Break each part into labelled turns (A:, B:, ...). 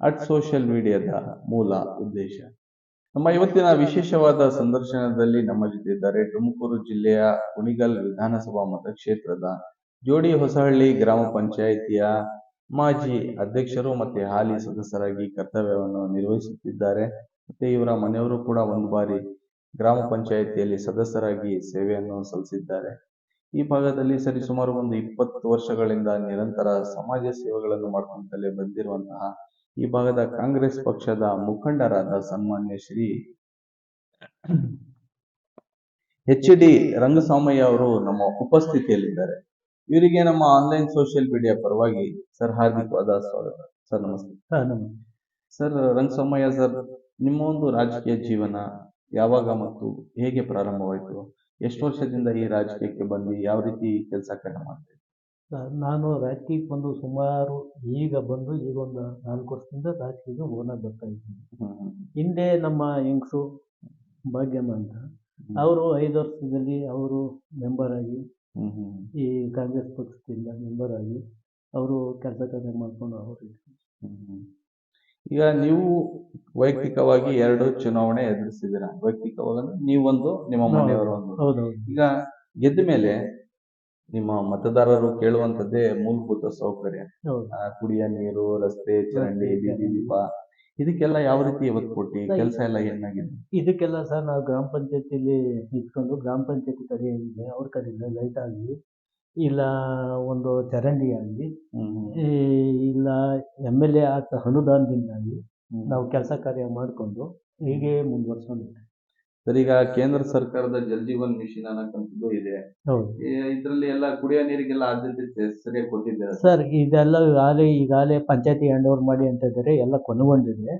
A: At social ಮೀಡಿಯಾದ ಮೂಲ ಉದ್ದೇಶ. ನಮ್ಮ ಇವತ್ತಿನ ವಿಶೇಷವಾದ ಸಂದರ್ಶನದಲ್ಲಿ ನಮ್ಮ ಜೊತೆ ಇದ್ದಾರೆ ತುಮಕೂರು ಜಿಲ್ಲೆಯ ಕುಣಿಗಲ್ ವಿಧಾನಸಭಾ ಮತಕ್ಷೇತ್ರದ ಜೋಡಿ ಹೊಸಹಳ್ಳಿ ಗ್ರಾಮ ಪಂಚಾಯಿತಿಯ ಮಾಜಿ ಅಧ್ಯಕ್ಷರು ಮತ್ತೆ ಹಾಲಿ ಸದಸ್ಯರಾಗಿ ಕರ್ತವ್ಯವನ್ನು ನಿರ್ವಹಿಸುತ್ತಿದ್ದಾರೆ. ಮತ್ತೆ ಇವರ ಮನೆಯವರು ಕೂಡ ಒಂದು ಬಾರಿ ಗ್ರಾಮ ಪಂಚಾಯಿತಿಯಲ್ಲಿ ಸದಸ್ಯರಾಗಿ ಸೇವೆಯನ್ನು ಸಲ್ಲಿಸಿದ್ದಾರೆ. ಈ ಭಾಗದಲ್ಲಿ ಸರಿಸುಮಾರು ಒಂದು ಇಪ್ಪತ್ತು ವರ್ಷಗಳಿಂದ ನಿರಂತರ ಸಮಾಜ ಸೇವೆಗಳನ್ನು ಮಾಡ್ಕೊಂತಲೇ ಬಂದಿರುವಂತಹ ಈ ಭಾಗದ ಕಾಂಗ್ರೆಸ್ ಪಕ್ಷದ ಮುಖಂಡರಾದ ಸನ್ಮಾನ್ಯ ಶ್ರೀ ಎಚ್ ಡಿ ರಂಗಸ್ವಾಮಯ್ಯ ಅವರು ನಮ್ಮ ಉಪಸ್ಥಿತಿಯಲ್ಲಿದ್ದಾರೆ. ಇವರಿಗೆ ನಮ್ಮ ಆನ್ಲೈನ್ ಸೋಷಿಯಲ್ ಮೀಡಿಯಾ ಪರವಾಗಿ ಸರ್ ಹಾರ್ದಿಕವಾದ ಸ್ವಾಗತ. ಸರ್ ನಮಸ್ತೆ. ಸರ್ ರಂಗಸ್ವಾಮಯ್ಯ ಸರ್ ನಿಮ್ಮ ಒಂದು ರಾಜಕೀಯ ಜೀವನ ಯಾವಾಗ ಮತ್ತು ಹೇಗೆ ಪ್ರಾರಂಭವಾಯಿತು? ಎಷ್ಟು ವರ್ಷದಿಂದ ಈ ರಾಜಕೀಯಕ್ಕೆ ಬಂದು ಯಾವ ರೀತಿ ಕೆಲಸ ಕಾರ್ಯ ಮಾಡ್ತೀವಿ
B: ನಾನು ರಾಜಕೀಯಕ್ಕೆ ಬಂದು ಸುಮಾರು ಈಗ ಬಂದು ಈಗ ಒಂದು ನಾಲ್ಕು ವರ್ಷದಿಂದ ರಾಜಕೀಯಕ್ಕೆ ಓನಾಗಿ ಬರ್ತಾ ಇದ್ದೀನಿ. ಹಿಂದೆ ನಮ್ಮ ಹೆಂಗಸು ಭಾಗ್ಯಮ್ಮ ಅಂತ ಅವರು ಐದು ವರ್ಷದಲ್ಲಿ ಅವರು ಮೆಂಬರ್ ಆಗಿ ಈ ಕಾಂಗ್ರೆಸ್ ಪಕ್ಷದಿಂದ ಮೆಂಬರ್ ಆಗಿ ಅವರು ಕೆಲಸ ಕಾರ್ಯ ಮಾಡ್ಕೊಂಡು ಅವರು
A: ಈಗ ನೀವು ವೈಯಕ್ತಿಕವಾಗಿ ಎರಡು ಚುನಾವಣೆ ಎದುರಿಸಿದ್ದೀರಾ? ವೈಯಕ್ತಿಕವಾಗಿ ನೀವು ನೀವೊಂದು ನಿಮ್ಮ ಮನೆಯವರು ಒಂದು. ಈಗ ಗೆದ್ದ ಮೇಲೆ ನಿಮ್ಮ ಮತದಾರರು ಕೇಳುವಂತದ್ದೇ ಮೂಲಭೂತ ಸೌಕರ್ಯ. ಕುಡಿಯ ನೀರು ರಸ್ತೆ ಚರಂಡಿ ಬೀದಿ ದೀಪ ಇದಕ್ಕೆಲ್ಲ ಯಾವ ರೀತಿ ಇವತ್ತು ಕೊಟ್ಟಿ? ಕೆಲಸ ಎಲ್ಲ ಏನಾಗಿದೆ?
B: ಇದಕ್ಕೆಲ್ಲ ಸರ್ ನಾವು ಗ್ರಾಮ ಪಂಚಾಯತಿಲಿ ಇಟ್ಕೊಂಡು ಗ್ರಾಮ ಪಂಚಾಯತಿ ಕಡೆಯಿಂದ ಅವ್ರ ಕಡೆಯಿಂದ ಲೈಟ್ ಆಗಲಿ ಇಲ್ಲ ಒಂದು ಚರಂಡಿ ಆಗಲಿ ಇಲ್ಲ ಎಂ ಎಲ್ ಎ ಆತ ಅನುದಾನದಿಂದಾಗಿ. ನಾವು ಕೆಲಸ ಕಾರ್ಯ ಮಾಡಿಕೊಂಡು ಹೀಗೆ ಮುಂದುವರ್ಸ್ಕೊಂಡಿದ್ದೀವಿ
A: ಸರ್ ಈಗ ಕೇಂದ್ರ ಸರ್ಕಾರದ ಜಲ್ ಜೀವನ್ ಮಿಷನ್ ಅನ್ನಕ್ಕಂಥದ್ದು ಇದೆ.
B: ಹೌದು.
A: ಇದರಲ್ಲಿ ಎಲ್ಲ ಕುಡಿಯೋ ನೀರಿಗೆಲ್ಲ ಆದ್ಯತೆ ಸರಿಯಾಗಿ ಕೊಟ್ಟಿದ್ದಾರೆ.
B: ಸರ್ ಇದೆಲ್ಲ ಈಗಾಗಲೇ ಈಗಾಗಲೇ ಪಂಚಾಯತಿ ಹ್ಯಾಂಡ್ ಓವರ್ ಮಾಡಿ ಅಂತ ಇದ್ದಾರೆ. ಎಲ್ಲ ಕೊನೆಗೊಂಡಿದೆ.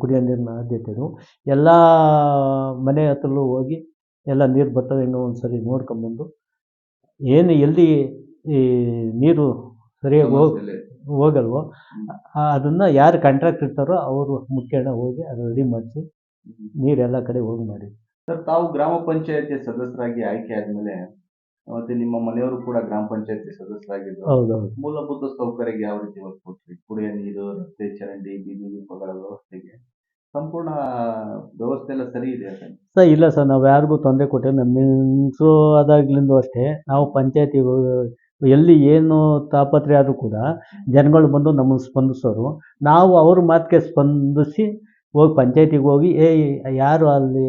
B: ಕುಡಿಯೋ ನೀರಿನ ಆದ್ಯತೆ ಎಲ್ಲ ಮನೆ ಹತ್ರಲ್ಲೂ ಹೋಗಿ ಎಲ್ಲ ನೀರು ಬರ್ತವೆ ಇನ್ನೂ ಒಂದು ಸರಿ ನೋಡ್ಕೊಂಬಂದು. ಏನು ಎಲ್ಲಿ ಈ ನೀರು ಸರಿಯಾಗಿ ಹೋಗ ಹೋಗಲ್ವೋ ಅದನ್ನು ಅದನ್ನ ಯಾರು ಕಾಂಟ್ರಾಕ್ಟ್ ಇರ್ತಾರೋ ಅವರು ಮುಖ್ಯಣ ಹೋಗಿ ಅದು ರೆಡಿ ಮಾಡಿಸಿ
A: ಹ್ಮ್.
B: ನೀರೆಲ್ಲ ಕಡೆ ಹೋಗಿ ಮಾಡಿ
A: ಸರ್ ತಾವು ಗ್ರಾಮ ಪಂಚಾಯತಿ ಸದಸ್ಯರಾಗಿ ಆಯ್ಕೆ ಆದ್ಮೇಲೆ ಮತ್ತೆ ನಿಮ್ಮ ಮನೆಯವರು ಕೂಡ ಗ್ರಾಮ ಪಂಚಾಯತಿ ಸದಸ್ಯರಾಗಿದ್ರು
B: ಹೌದೌದು.
A: ಮೂಲಭೂತ ಸೌಕರ್ಯಕ್ಕೆ ಯಾವ ರೀತಿ ಒತ್ತು ಕೊಟ್ರಿ ಕುಡಿಯೋ ನೀರು ರಸ್ತೆ ಚರಂಡಿ ಬೀದಿ ದೀಪಗಳ ವ್ಯವಸ್ಥೆಗೆ ಸಂಪೂರ್ಣ ವ್ಯವಸ್ಥೆ ಎಲ್ಲ ಸರಿ ಇದೆ ಸರ್?
B: ಸರ್ ಇಲ್ಲ ಸರ್ ನಾವು ಯಾರಿಗೂ ತೊಂದರೆ ಕೊಟ್ಟೆ ಹೆಂಗಸು ಆದಾಗ್ಲಿಂದ ಅಷ್ಟೇ ನಾವು ಪಂಚಾಯತಿ ಎಲ್ಲಿ ಏನು ತಾಪತ್ರೆ ಆದರೂ ಕೂಡ ಜನಗಳು ಬಂದು ನಮ್ಮನ್ನು ಸ್ಪಂದಿಸೋರು. ನಾವು ಅವ್ರ ಮಾತಿಗೆ ಸ್ಪಂದಿಸಿ ಹೋಗಿ ಪಂಚಾಯ್ತಿಗೆ ಹೋಗಿ, ಏ, ಯಾರು ಅಲ್ಲಿ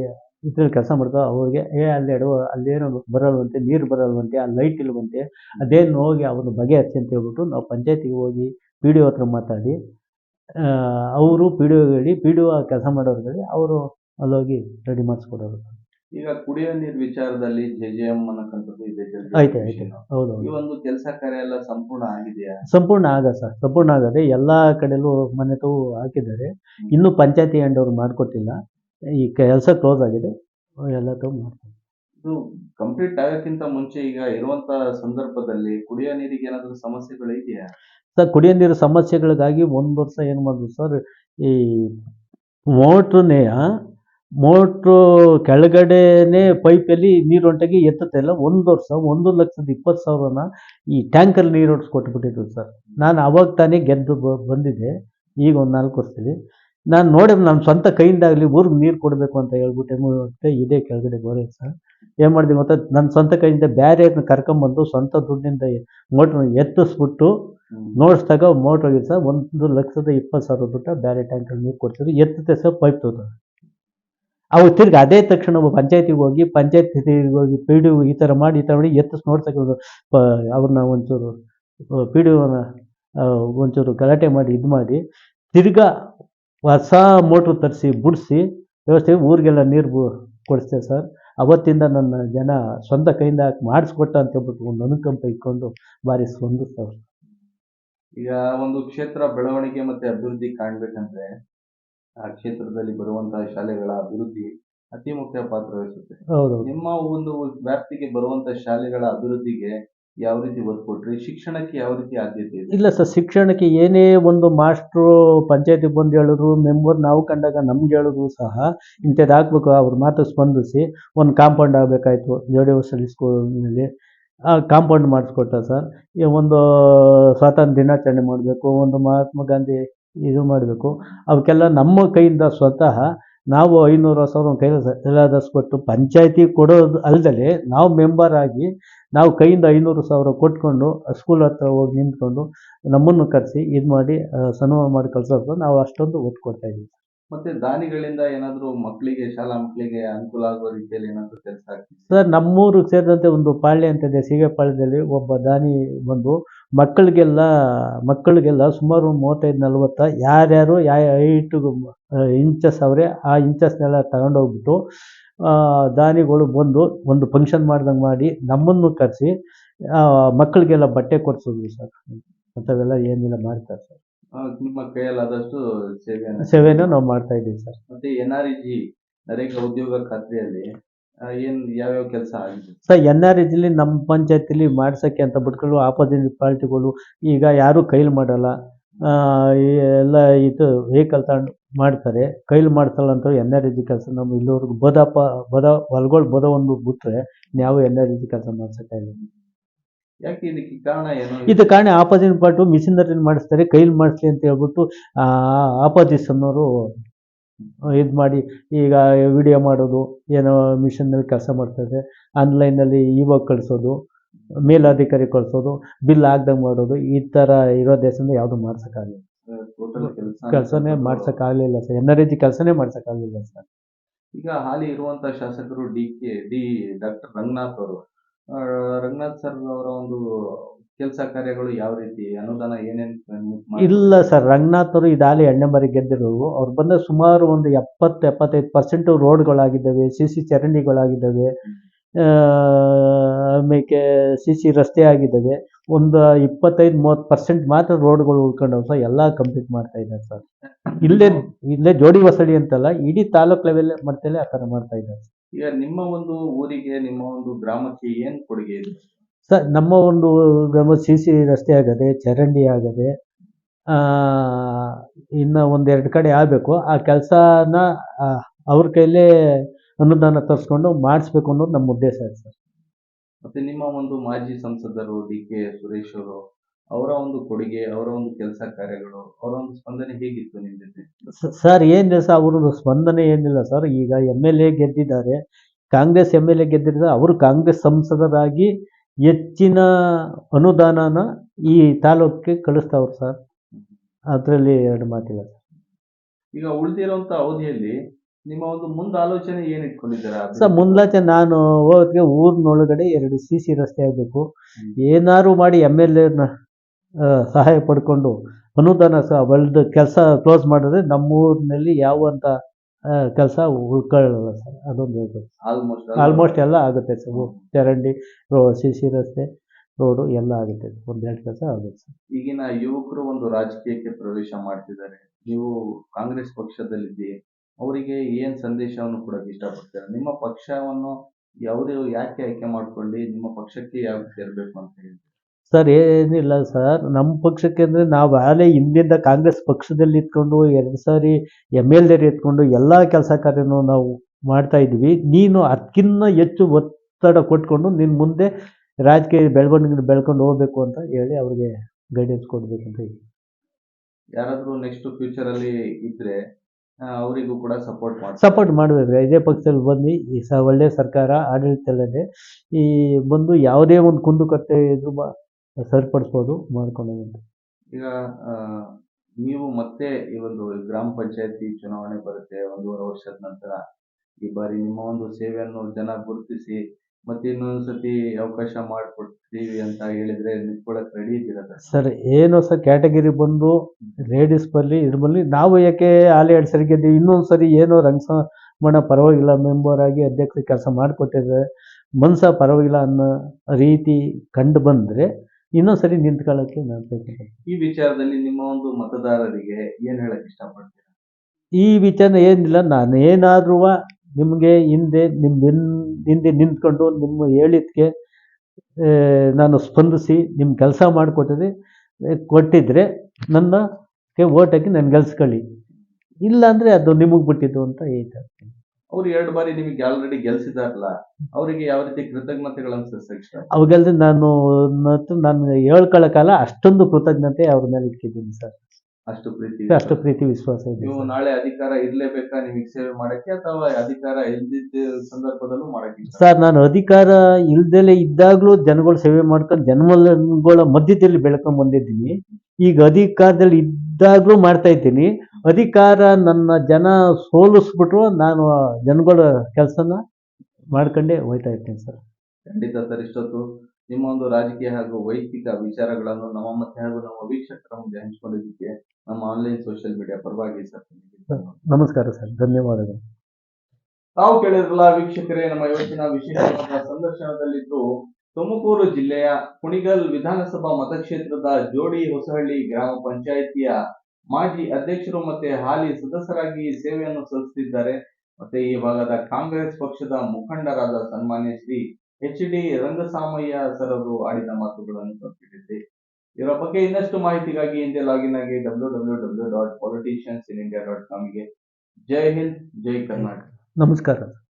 B: ಇದ್ರಲ್ಲಿ ಕೆಲಸ ಮಾಡ್ತಾರೋ ಅವ್ರಿಗೆ, ಏ, ಅಲ್ಲಿ ಎಡವ ಅಲ್ಲೇನು ಬರಲ್ವಂತೆ, ನೀರು ಬರಲ್ವಂತೆ ಅಲ್ಲಿ ಲೈಟ್ ಇಲ್ವಂತೆ, ಅದೇನು ಹೋಗಿ ಅವ್ರನ್ನ ಬಗೆಹರಿಸಿ ಅಂತ ಹೇಳ್ಬಿಟ್ಟು ನಾವು ಪಂಚಾಯ್ತಿಗೆ ಹೋಗಿ ಪಿ ಡಿ ಒ ಹತ್ರ ಮಾತಾಡಿ ಅವರು ಪಿ ಡಿ ಒ ಹೇಳಿ ಪಿ ಡಿ ಒ ಕೆಲಸ ಮಾಡೋರು ಹೇಳಿ, ಅವರು ಅಲ್ಲೋಗಿ ರೆಡಿ ಮಾಡಿಸ್ಕೊಡೋರು
A: ಈಗ ಕುಡಿಯೋ ನೀರು ವಿಚಾರದಲ್ಲಿ ಜೆ ಜೆ ಎಂ ಅನ್ನಕ್ಕಂಥದ್ದು ಇದೆ ಜಲ್ ಜೀವನ್
B: ಐತೆ ಐತೆ
A: ಮಿಷನ್.
B: ಹೌದು
A: ಈ ಒಂದು ಕೆಲಸ ಕಾರ್ಯ ಎಲ್ಲ ಸಂಪೂರ್ಣ ಆಗಿದೆಯಾ?
B: ಸಂಪೂರ್ಣ ಆಗ ಸರ್ ಸಂಪೂರ್ಣ ಆಗದೆ ಎಲ್ಲ ಕಡೆಲ್ಲೂ ಮನೆ ತಾವು ಹಾಕಿದ್ದಾರೆ. ಇನ್ನೂ ಪಂಚಾಯತಿ ಅಂಡ್ ಅವ್ರು ಮಾಡ್ಕೊಟ್ಟಿಲ್ಲ. ಈ ಕೆಲಸ ಕ್ಲೋಸ್ ಆಗಿದೆ. ಎಲ್ಲ ತಗೊಂಡು ಮಾಡ್ತಾರೆ
A: ಇದು ಕಂಪ್ಲೀಟ್ ಆಗೋಕ್ಕಿಂತ ಮುಂಚೆ ಈಗ ಇರುವಂತ ಸಂದರ್ಭದಲ್ಲಿ ಕುಡಿಯೋ ನೀರಿಗೆ ಏನಾದರೂ ಸಮಸ್ಯೆಗಳು ಇದೆಯಾ?
B: ಸರ್ ಕುಡಿಯೋ ನೀರು ಸಮಸ್ಯೆಗಳಿಗಾಗಿ ಒಂದು ವರ್ಷ ಏನು ಮಾಡಿದ್ರು ಸರ್? ಈ ಮೋಟ್ರನ್ನೇ ಮೋಟ್ರು ಕೆಳಗಡೆನೇ ಪೈಪಲ್ಲಿ ನೀರು ಹೊಂಟಾಗಿ ಎತ್ತುತ್ತೆ ಇಲ್ಲ ಒಂದು ವರ್ಷ ಒಂದು ಲಕ್ಷದ ಇಪ್ಪತ್ತು ಸಾವಿರನ ಈ ಟ್ಯಾಂಕಲ್ಲಿ ನೀರು ಹೊಡ್ಸಿ ಕೊಟ್ಬಿಟ್ಟಿದ್ರು ಸರ್. ನಾನು ಅವಾಗ ತಾನೇ ಗೆದ್ದು ಬ- ಬಂದಿದ್ದೆ. ಈಗ ಒಂದು ನಾಲ್ಕು ವರ್ಷದಲ್ಲಿ. ನಾನು ನೋಡಿದ್ರೆ ನಮ್ಮ ಸ್ವಂತ ಕೈಯಿಂದಾಗಲಿ ಊರಿಗೆ ನೀರು ಕೊಡಬೇಕು ಅಂತ ಹೇಳ್ಬಿಟ್ಟೆ. ಇದೇ ಕೆಳಗಡೆ ಗೋರೆ ಸರ್. ಏನು ಮಾಡಿದೆ ಗೊತ್ತಾ? ನನ್ನ ಸ್ವಂತ ಕೈಯಿಂದ ಬೇರೆಯವ್ರನ್ನ ಕರ್ಕೊಂಬಂದು ಸ್ವಂತ ದುಡ್ಡಿಂದ ಮೋಟ್ರನ್ನ ಎತ್ತಿಸ್ಬಿಟ್ಟು ನೋಡಿಸ್ದಾಗ ಮೋಟ್ರ್ ಸರ್. ಒಂದು ಲಕ್ಷದ ಇಪ್ಪತ್ತು ಸಾವಿರ ದುಡ್ಡು ಬೇರೆ ಟ್ಯಾಂಕಲ್ಲಿ ನೀರು ಕೊಡ್ತಿದ್ರು ಎತ್ತುತ್ತೆ ಸರ್ ಪೈಪ್ ತೋತ ಅವು ತಿರ್ಗಿ ಅದೇ ತಕ್ಷಣ ಒಬ್ಬ ಪಂಚಾಯತಿಗೆ ಹೋಗಿ ಪಂಚಾಯತಿ ಹೋಗಿ ಪಿ ಡಿ ಈ ಥರ ಮಾಡಿ, ಈ ಥರ ಮಾಡಿ ಎತ್ತಿಸ್ ನೋಡ್ಸಕ್ಕೆ. ಪ, ಅವ್ರನ್ನ ಒಂಚೂರು, ಪಿ ಡಿ ಒನ ಒಂಚೂರು ಗಲಾಟೆ ಮಾಡಿ, ಇದು ಮಾಡಿ, ತಿರ್ಗಾ ಹೊಸ ಮೋಟ್ರ್ ತರಿಸಿ, ಬಿಡಿಸಿ, ವ್ಯವಸ್ಥೆ, ಊರಿಗೆಲ್ಲ ನೀರು ಕೊಡಿಸ್ತೇವೆ ಸರ್ ಅವತ್ತಿಂದ ನನ್ನ ಜನ ಸ್ವಂತ ಕೈಯಿಂದ ಹಾಕಿ ಮಾಡಿಸ್ಕೊಟ್ಟ ಅಂತ ಹೇಳ್ಬಿಟ್ಟು ಒಂದು ಅನುಕಂಪ ಇಟ್ಕೊಂಡು ಭಾರಿ ಸ್ಪಂದಿಸ್ತಾರೆ
A: ಈಗ ಒಂದು ಕ್ಷೇತ್ರ ಬೆಳವಣಿಗೆ ಮತ್ತೆ ಅಭಿವೃದ್ಧಿ ಕಾಣ್ಬೇಕಂದ್ರೆ ಆ ಕ್ಷೇತ್ರದಲ್ಲಿ ಬರುವಂತಹ ಶಾಲೆಗಳ ಅಭಿವೃದ್ಧಿ ಅತಿ ಮುಖ್ಯ ಪಾತ್ರ ವಹಿಸುತ್ತೆ.
B: ಹೌದು
A: ನಿಮ್ಮ ಒಂದು ವ್ಯಾಪ್ತಿಗೆ ಬರುವಂತಹ ಶಾಲೆಗಳ ಅಭಿವೃದ್ಧಿಗೆ ಯಾವ ರೀತಿ ಒತ್ತು ಕೊಟ್ರಿ ಶಿಕ್ಷಣಕ್ಕೆ ಯಾವ ರೀತಿ ಆದ್ಯತೆ ಇದೆ?
B: ಇಲ್ಲ ಸರ್ ಶಿಕ್ಷಣಕ್ಕೆ ಏನೇ ಒಂದು ಮಾಸ್ಟ್ರು ಪಂಚಾಯತಿ ಬಂದು ಹೇಳಿದ್ರು ಮೆಂಬರ್ ನಾವು ಕಂಡಾಗ ನಮ್ಗೆ ಹೇಳಿದ್ರು ಸಹ ಇಂಥದ್ದು ಹಾಕ್ಬೇಕು ಅವ್ರ ಮಾತು ಸ್ಪಂದಿಸಿ ಒಂದು ಕಾಂಪೌಂಡ್ ಆಗಬೇಕಾಯ್ತು. ಜೋಡಿ ಹೊಸಳ್ಳಿ ಸ್ಕೂಲ್ನಲ್ಲಿ ಕಾಂಪೌಂಡ್ ಮಾಡಿಸ್ಕೊಟ್ಟ ಸರ್. ಈ ಒಂದು ಸ್ವಾತಂತ್ರ್ಯ ದಿನಾಚರಣೆ ಮಾಡಬೇಕು. ಒಂದು ಮಹಾತ್ಮ ಗಾಂಧಿ ಇದು ಮಾಡಬೇಕು. ಅವಕ್ಕೆಲ್ಲ ನಮ್ಮ ಕೈಯಿಂದ ಸ್ವತಃ ನಾವು ಐನೂರು ಸಾವಿರ ಕೈಯಲ್ಲಿ ಎಲ್ಲದಸ್ಕೊಟ್ಟು ಪಂಚಾಯತಿ ಕೊಡೋದು ಅಲ್ಲದೆ ನಾವು ಮೆಂಬರ್ ಆಗಿ ನಾವು ಕೈಯಿಂದ ಐನೂರು ಸಾವಿರ ಕೊಟ್ಕೊಂಡು ಸ್ಕೂಲ್ ಹತ್ರ ಹೋಗಿ ನಿಂತ್ಕೊಂಡು ನಮ್ಮನ್ನು ಕರೆಸಿ ಇದು ಮಾಡಿ ಸನ್ಮಾನ ಮಾಡಿ ಕಳ್ಸೋದು ನಾವು ಅಷ್ಟೊಂದು ಒತ್ತು ಕೊಡ್ತಾ ಇದ್ದೀವಿ.
A: ಮತ್ತೆ ದಾನಿಗಳಿಂದ ಏನಾದರೂ ಮಕ್ಕಳಿಗೆ ಶಾಲಾ ಮಕ್ಕಳಿಗೆ ಅನುಕೂಲ ಆಗೋ ರೀತಿಯಲ್ಲಿ ಏನಾದರೂ ಕೆಲಸ ಆಗ್ತಿದೆ
B: ಸರ್ ನಮ್ಮೂರಿಗೆ ಸೇರಿದಂತೆ ಒಂದು ಪಾಳ್ಯ ಅಂತಿದೆ ಸೀಗೆಪಾಳ್ಯದಲ್ಲಿ ಒಬ್ಬ ದಾನಿ ಬಂದು ಮಕ್ಕಳಿಗೆಲ್ಲ ಮಕ್ಕಳಿಗೆಲ್ಲ ಸುಮಾರು ಮೂವತ್ತೈದು ನಲ್ವತ್ತು ಯಾರ್ಯಾರು ಯಾವ ಹೈಟು ಇಂಚಸ್ ಅವರೇ ಆ ಇಂಚಸ್ನೆಲ್ಲ ತಗೊಂಡೋಗ್ಬಿಟ್ಟು ಆ, ದಾನಿಗಳು ಬಂದು ಒಂದು ಫಂಕ್ಷನ್ ಮಾಡ್ದಂಗೆ ಮಾಡಿ ನಮ್ಮನ್ನು ಕರೆಸಿ ಮಕ್ಕಳಿಗೆಲ್ಲ ಬಟ್ಟೆ ಕೊಡಿಸೋದು ಸರ್. ಅಂಥವೆಲ್ಲ ಏನಿಲ್ಲ ಮಾಡ್ತಾರೆ ಸರ್.
A: ನಿಮ್ಮ ನಿಮ್ಮ ಕೈಯಲ್ಲಾದಷ್ಟು ಸೇವೆಯನ್ನು
B: ಸೇವೆನೂ ನಾವು ಮಾಡ್ತಾ ಇದ್ದೀವಿ ಸರ್.
A: ಮತ್ತೆ N R E G NREGA ಉದ್ಯೋಗ ಖಾತ್ರಿಯಲ್ಲಿ ಏನ್ ಯಾವ್ಯಾವ ಕೆಲಸ ಆಗಿದೆ
B: ಸರ್ ಎನ್ ಆರ್ ನಮ್ ನಮ್ಮ ಪಂಚಾಯತಿಲಿ ಮಾಡ್ಸೋಕ್ಕೆ ಅಂತ ಬಿಟ್ಕೊಂಡು ಆಪೋಸಿಟ್ ಪಾರ್ಟಿಗಳು ಈಗ ಯಾರು ಕೈಲಿ ಮಾಡಲ್ಲ. ಆ, ಎಲ್ಲ ಇದು ವೆಹಿಕಲ್ ತಗೊಂಡು ಮಾಡ್ತಾರೆ. ಕೈಲಿ ಮಾಡ್ಸಲ್ಲ ಅಂತ ಎನ್ ಆರ್ ಜಿ ಕೆಲಸ. ನಮ್ಮ ಇಲ್ಲಿವರೆಗೂ ಬದಪ್ಪ ಬದ ಹೊಲ್ಗಳು ಬದ ಒಂದು ಬಿಟ್ರೆ ನಾವು ಎನ್ ಆರ್ ಜಿ ಕೆಲಸ ಮಾಡ್ಸೋಕ್ಕಾಗಿಲ್ಲ
A: ಯಾಕೆ ಇದಕ್ಕೆ ಕಾರಣ ಏನು?
B: ಇದು ಕಾರಣ ಆಪೋಸಿಟ್ ಪಾರ್ಟು ಮಿಷಿನರಿ ಮಾಡಿಸ್ತಾರೆ ಕೈಲಿ ಮಾಡಿಸ್ಲಿ ಅಂತ ಹೇಳ್ಬಿಟ್ಟು ಅವರು ಇದು ಮಾಡಿ ಈಗ ವಿಡಿಯೋ ಮಾಡೋದು ಏನೋ ಮಿಷನ್ನಲ್ಲಿ ಕೆಲಸ ಮಾಡ್ತಾರೆ ಆನ್ಲೈನಲ್ಲಿ ಇವಾಗ ಕಳಿಸೋದು ಮೇಲಾಧಿಕಾರಿ ಕಳಿಸೋದು ಬಿಲ್ ಆಗ್ದಂಗೆ ಮಾಡೋದು ಈ ಥರ ಇರೋ ದೇಶದಿಂದ ಯಾವುದು ಮಾಡ್ಸೋಕ್ಕಾಗಲಿಲ್ಲ. ಕೆಲಸನೇ ಮಾಡ್ಸೋಕ್ಕಾಗಲಿಲ್ಲ ಸರ್. ಎನ್ ಆರ್ ಜಿ ಕೆಲಸನೇ ಮಾಡ್ಸೋಕ್ಕಾಗಲಿಲ್ಲ ಸರ್.
A: ಈಗ ಹಾಲಿ ಇರುವಂತ ಶಾಸಕರು D K D doctor Ranganath ಅವರು. ರಂಗನಾಥ್ ಸರ್ ಅವರ ಒಂದು ಕೆಲಸ ಕಾರ್ಯಗಳು ಯಾವ ರೀತಿ? ಅನುದಾನ ಏನೇನು
B: ಇಲ್ಲ ಸರ್ ರಂಗನಾಥ್ ಅವರು ಇದಾಲಿ ಎಣ್ಣೆ ಬಾರಿ ಗೆದ್ದಿರೋರು. ಅವ್ರು ಬಂದ ಸುಮಾರು ಒಂದು ಎಪ್ಪತ್ತು ಎಪ್ಪತ್ತೈದು ಪರ್ಸೆಂಟು ರೋಡ್ಗಳಾಗಿದ್ದಾವೆ ಸಿ ಸಿ ಚರಂಡಿಗಳಾಗಿದ್ದಾವೆ ಆಮೇಲೆ ಸಿ ಸಿ ರಸ್ತೆ ಆಗಿದ್ದಾವೆ. ಒಂದು ಇಪ್ಪತ್ತೈದು ಮೂವತ್ತು ಪರ್ಸೆಂಟ್ ಮಾತ್ರ ರೋಡ್ಗಳು ಉಳ್ಕೊಂಡು ಸರ್ ಎಲ್ಲ ಕಂಪ್ಲೀಟ್ ಮಾಡ್ತಾ ಇದ್ದಾರೆ ಸರ್. ಇಲ್ಲೇ ಇಲ್ಲೇ ಜೋಡಿ ವಸಡಿ ಅಂತಲ್ಲ ಇಡೀ ತಾಲೂಕ್ ಲೆವೆಲ್ ಮಟ್ಟದಲ್ಲೇ ಆ ಥರ ಮಾಡ್ತಾ ಇದ್ದಾರೆ
A: ಈಗ ನಿಮ್ಮ ಒಂದು ಊರಿಗೆ ನಿಮ್ಮ ಒಂದು ಗ್ರಾಮಕ್ಕೆ ಏನು ಕೊಡುಗೆ ಇದೆ?
B: ಸರ್ ನಮ್ಮ ಒಂದು ನಮ್ಮ ಸಿ ಸಿ ರಸ್ತೆ ಆಗದೆ ಚರಂಡಿ ಆಗದೆ ಇನ್ನು ಒಂದೆರಡು ಕಡೆ ಆಗಬೇಕು. ಆ ಕೆಲಸನ ಅವ್ರ ಕೈಲೇ ಅನುದಾನ ತರಿಸ್ಕೊಂಡು ಮಾಡಿಸ್ಬೇಕು ಅನ್ನೋದು ನಮ್ಮ ಉದ್ದೇಶ ಇದೆ ಸರ್.
A: ಮತ್ತೆ ನಿಮ್ಮ ಒಂದು ಮಾಜಿ ಸಂಸದರು ಡಿ ಕೆ ಸುರೇಶ್ ಅವರು ಅವರ ಒಂದು ಕೊಡುಗೆ ಅವರ ಒಂದು ಕೆಲಸ ಕಾರ್ಯಗಳು ಅವರ ಒಂದು ಸ್ಪಂದನೆ ಹೇಗಿತ್ತು ನಿಮ್ಮ ಜೊತೆ?
B: ಸರ್ ಏನಿಲ್ಲ ಸರ್ ಅವ್ರದ್ದು ಸ್ಪಂದನೆ ಏನಿಲ್ಲ ಸರ್. ಈಗ ಎಂ ಎಲ್ ಎ ಗೆದ್ದಿದ್ದಾರೆ ಕಾಂಗ್ರೆಸ್ ಎಂ ಎಲ್ ಎ ಗೆದ್ದಿದ್ದಾರೆ ಅವರು ಕಾಂಗ್ರೆಸ್ ಸಂಸದರಾಗಿ ಹೆಚ್ಚಿನ ಅನುದಾನನ ಈ ತಾಲೂಕಿಗೆ ಕಳಿಸ್ತಾವ್ರು ಸರ್. ಅದರಲ್ಲಿ ಎರಡು ಮಾತಿಲ್ಲ ಸರ್.
A: ಈಗ ಉಳಿದಿರುವಂತ ಅವಧಿಯಲ್ಲಿ ನಿಮ್ಮ ಒಂದು ಮುಂದಾಲೋಚನೆ ಏನ್ ಇಟ್ಕೊಂಡಿದ್ದೀರಾ?
B: ಸರ್ ಮುಂದಾಚೆ ನಾನು ಹೋಗೋದಕ್ಕೆ ಊರಿನೊಳಗಡೆ ಎರಡು ಸಿ ಸಿ ರಸ್ತೆ ಆಗಬೇಕು. ಏನಾದ್ರು ಮಾಡಿ ಎಂ ಎಲ್ ಎನ ಸಹಾಯ ಪಡ್ಕೊಂಡು ಅನುದಾನ ಸಹ ಒಳ್ದು ಕೆಲಸ ಕ್ಲೋಸ್ ಮಾಡಿದ್ರೆ ನಮ್ಮ ಊರಿನಲ್ಲಿ ಯಾವಂತ ಕೆಲಸ ಉಳ್ಕೊಳ್ಳಲ್ಲ ಸರ್. ಅದೊಂದು
A: ಆಲ್ಮೋಸ್ಟ್
B: ಆಲ್ಮೋಸ್ಟ್ ಎಲ್ಲ ಆಗುತ್ತೆ ಸರ್. ಚರಂಡಿ ರೋ ಸಿ ಸಿ ರಸ್ತೆ ರೋಡು ಎಲ್ಲ ಆಗುತ್ತೆ. ಒಂದೆರಡು ಕೆಲಸ ಆಗುತ್ತೆ ಸರ್.
A: ಈಗಿನ ಯುವಕರು ಒಂದು ರಾಜಕೀಯಕ್ಕೆ ಪ್ರವೇಶ ಮಾಡ್ತಿದ್ದಾರೆ. ನೀವು ಕಾಂಗ್ರೆಸ್ ಪಕ್ಷದಲ್ಲಿದ್ದೀರಿ. ಅವರಿಗೆ ಏನ್ ಸಂದೇಶವನ್ನು ಕೊಡಕ್ಕೆ ಇಷ್ಟಪಡ್ತೀರಾ? ನಿಮ್ಮ ಪಕ್ಷವನ್ನು ಯಾವುದೇ ಯಾಕೆ ಆಯ್ಕೆ ಮಾಡ್ಕೊಳ್ಳಿ? ನಿಮ್ಮ ಪಕ್ಷಕ್ಕೆ ಯಾವ್ದು ಸೇರ್ಬೇಕು ಅಂತ ಹೇಳಿ.
B: ಸರ್ ಏನಿಲ್ಲ ಸರ್. ನಮ್ಮ ಪಕ್ಷಕ್ಕೆ ಅಂದರೆ ನಾವು ಆಲೇ ಹಿಂದಿಂದ ಕಾಂಗ್ರೆಸ್ ಪಕ್ಷದಲ್ಲಿ ಇದ್ಕೊಂಡು ಎರಡು ಸಾರಿ ಎಂ ಎಲ್ ಎರಿ ಎತ್ಕೊಂಡು ಎಲ್ಲ ಕೆಲಸ ಕಾರ್ಯನೂ ನಾವು ಮಾಡ್ತಾ ಇದ್ವಿ ನೀನು ಅದಕ್ಕಿನ್ನ ಹೆಚ್ಚು ಒತ್ತಡ ಕೊಟ್ಕೊಂಡು ನಿನ್ನ ಮುಂದೆ ರಾಜಕೀಯ ಬೆಳವಣಿಗೆ ಬೆಳ್ಕೊಂಡು ಹೋಗ್ಬೇಕು ಅಂತ ಹೇಳಿ ಅವ್ರಿಗೆ ಗೈಡೆನ್ಸ್ ಕೊಡಬೇಕು ಅಂತ ಹೇಳಿ.
A: ಯಾರಾದ್ರೂ ನೆಕ್ಸ್ಟ್ ಫ್ಯೂಚರ್ ಅಲ್ಲಿ ಇದ್ರೆ ಅವರಿಗೂ ಕೂಡ ಸಪೋರ್ಟ್ ಮಾಡಿ.
B: ಸಪೋರ್ಟ್ ಮಾಡಬೇಕು. ಇದೇ ಪಕ್ಷದಲ್ಲಿ ಬಂದು ಈ ಸ ಒಳ್ಳೆ ಸರ್ಕಾರ ಆಡಳಿತದಲ್ಲೇ ಈ ಬಂದು ಯಾವುದೇ ಒಂದು ಕುಂದುಕೊರತೆ ಇದ್ರು ಬ ಸರಿಪಡಿಸ್ಬೋದು ಮಾಡ್ಕೊಂಡು
A: ಈಗ ನೀವು ಮತ್ತೆ ಈ ಒಂದು ಗ್ರಾಮ ಪಂಚಾಯತಿ ಚುನಾವಣೆ ಬರುತ್ತೆ ಒಂದೂವರೆ ವರ್ಷದ ನಂತರ ಈ ಬಾರಿ ನಿಮ್ಮ ಒಂದು ಸೇವೆಯನ್ನು ಜನ ಗುರುತಿಸಿ ಮತ್ತೆ ಇನ್ನೊಂದು ಸತಿ ಅವಕಾಶ ಮಾಡಿಕೊಡ್ತೀವಿ ಅಂತ ಹೇಳಿದ್ರೆ ನಿಂತ್ಕೊಳ್ಳಕ್ ರೆಡಿ ಇದ್ದೀರಾ ಸರ್?
B: ಸರ್ ಏನು ಸರ್ ಕ್ಯಾಟಗರಿ ಬಂದು ಲೇಡೀಸ್ ಬರಲಿ ಇದ್ರ ಬರಲಿ ನಾವು ಯಾಕೆ ಆಲೆ ಎರಡು ಸರಿ ಗೆದ್ದು ಇನ್ನೊಂದು ಸರಿ ಏನೋ ರಂಗಸಮಣ ಪರವಾಗಿಲ್ಲ ಮೆಂಬರ್ ಆಗಿ ಅಧ್ಯಕ್ಷ ಕೆಲಸ ಮಾಡಿಕೊಟ್ಟಿದ್ರೆ ಮನ್ಸ ಪರವಾಗಿಲ್ಲ ಅನ್ನೋ ರೀತಿ ಕಂಡು ಬಂದರೆ ಇನ್ನೊಂದು ಸರಿ ನಿಂತ್ಕೊಳ್ಳೋಕ್ಕೆ ನಾನು ಪ್ರಯತ್ನ ಪಡ್ತೀನಿ.
A: ಈ ವಿಚಾರದಲ್ಲಿ ನಿಮ್ಮ ಒಂದು ಮತದಾರರಿಗೆ ಏನು ಹೇಳಕ್ ಇಷ್ಟಪಡ್ತೀರಾ
B: ಈ ವಿಚಾರ ಏನಿಲ್ಲ ನಾನು ಏನಾದ್ರೂ ನಿಮಗೆ ಹಿಂದೆ ನಿಮ್ಮ ಹಿಂದೆ ನಿಂತ್ಕೊಂಡು ನಿಮ್ಮ ಹೇಳಿದ್ಕೆ ಆ, ನಾನು ಸ್ಪಂದಿಸಿ ನಿಮ್ಮ ಕೆಲಸ ಮಾಡಿಕೊಟ್ಟಿದ್ರೆ ಕೊಟ್ಟಿದ್ರೆ ನನ್ನ ಓಟ್ ಹಾಕಿ ನಾನು ಗೆಲ್ಸ್ಕೊಳ್ಳಿ ಇಲ್ಲ ಅಂದರೆ ಅದು ನಿಮಗೆ ಬಿಟ್ಟಿದ್ದು ಅಂತ ಹೇಳ್ತಾ ಇರ್ತೀನಿ.
A: ಅವ್ರು ಎರಡು ಬಾರಿ ನಿಮಗೆ ಆಲ್ರೆಡಿ ಗೆಲ್ಸಿದಾರಲ್ಲ ಅವರಿಗೆ ಯಾವ ರೀತಿ ಕೃತಜ್ಞತೆಗಳನ್ನು ಅವ್ರು
B: ಗೆಲ್ದ ನಾನು ಮತ್ತು ನಾನು ಹೇಳ್ಕೊಳ್ಳೋಕ್ಕಲ್ಲ ಅಷ್ಟೊಂದು ಕೃತಜ್ಞತೆ ಅವ್ರ ಮೇಲೆ ಇಟ್ಕಿದ್ದೀನಿ ಸರ್.
A: ಅಷ್ಟು ಪ್ರೀತಿ
B: ಅಷ್ಟು ಪ್ರೀತಿ ವಿಶ್ವಾಸ ಇದೆ
A: ನೀವು. ನಾಳೆ ಅಧಿಕಾರ ಇರ್ಲೇಬೇಕಾ ನಿಮಗೆ ಸೇವೆ ಮಾಡಕ್ಕೆ ಅಥವಾ ಅಧಿಕಾರ ಇಲ್ದಿದ್ದ ಸಂದರ್ಭದಲ್ಲೂ ಮಾಡಕ್ಕೆ
B: ಸರ್ ನಾನು ಅಧಿಕಾರ ಇಲ್ದಲೆ ಇದ್ದಾಗಲೂ ಜನಗಳು ಸೇವೆ ಮಾಡ್ಕೊಂಡು ಜನಗಳ ಮಧ್ಯದಲ್ಲಿ ಬೆಳ್ಕೊಂಡ್ ಬಂದಿದ್ದೀನಿ ಈಗ ಅಧಿಕಾರದಲ್ಲಿ ಇದ್ದಾಗಲೂ ಮಾಡ್ತಾ ಇದ್ದೀನಿ. ಅಧಿಕಾರ ನನ್ನ ಜನ ಸೋಲಿಸ್ಬಿಟ್ರು ನಾನು ಜನಗಳ ಕೆಲಸನ ಮಾಡ್ಕೊಂಡೇ ಹೋಯ್ತಾ ಇರ್ತೀನಿ ಸರ್.
A: ಖಂಡಿತ ಸರ್ ಇಷ್ಟೊತ್ತು ನಿಮ್ಮ ಒಂದು ರಾಜಕೀಯ ಹಾಗೂ ವೈಯಕ್ತಿಕ ವಿಚಾರಗಳನ್ನು ನಮ್ಮ ಮತ್ತೆ ಹಾಗೂ ನಮ್ಮ ವೀಕ್ಷಕರ ಮುಂದೆ ಹಂಚಿಕೊಂಡಿದ್ದಕ್ಕೆ ನಮ್ಮ ಆನ್ಲೈನ್ ಸೋಷಿಯಲ್ ಮೀಡಿಯಾ ಪರವಾಗಿ ಸರ್
B: ನಮಸ್ಕಾರ ಸರ್ ಧನ್ಯವಾದಗಳು.
A: ತಾವು ಕೇಳಿದ್ರಲ್ಲ ವೀಕ್ಷಕರೇ ನಮ್ಮ ಇವತ್ತಿನ ವಿಶೇಷವಾದ ಸಂದರ್ಶನದಲ್ಲಿದ್ದು ತುಮಕೂರು ಜಿಲ್ಲೆಯ ಕುಣಿಗಲ್ ವಿಧಾನಸಭಾ ಮತಕ್ಷೇತ್ರದ ಜೋಡಿ ಹೊಸಹಳ್ಳಿ ಗ್ರಾಮ ಪಂಚಾಯಿತಿಯ ಮಾಜಿ ಅಧ್ಯಕ್ಷರು ಮತ್ತೆ ಹಾಲಿ ಸದಸ್ಯರಾಗಿ ಸೇವೆಯನ್ನು ಸಲ್ಲಿಸುತ್ತಿದ್ದಾರೆ. ಮತ್ತೆ ಈ ಭಾಗದ ಕಾಂಗ್ರೆಸ್ ಪಕ್ಷದ ಮುಖಂಡರಾದ ಸನ್ಮಾನ್ಯ Shri H D Rangasamaiah sir ಅವರು ಆಡಿದ ಮಾತುಗಳನ್ನು ತಲುಪಿಟ್ಟಿದ್ದೆ ಇವರ ಬಗ್ಗೆ ಇನ್ನಷ್ಟು ಮಾಹಿತಿಗಾಗಿ ಹಿಂದೆ ಲಾಗಿನ್ ಆಗಿ W W W dot politicians in India dot ಕಾಮ್ಗೆ. ಜೈ ಹಿಂದ್, ಜೈ ಕರ್ನಾಟಕ.
B: ನಮಸ್ಕಾರ.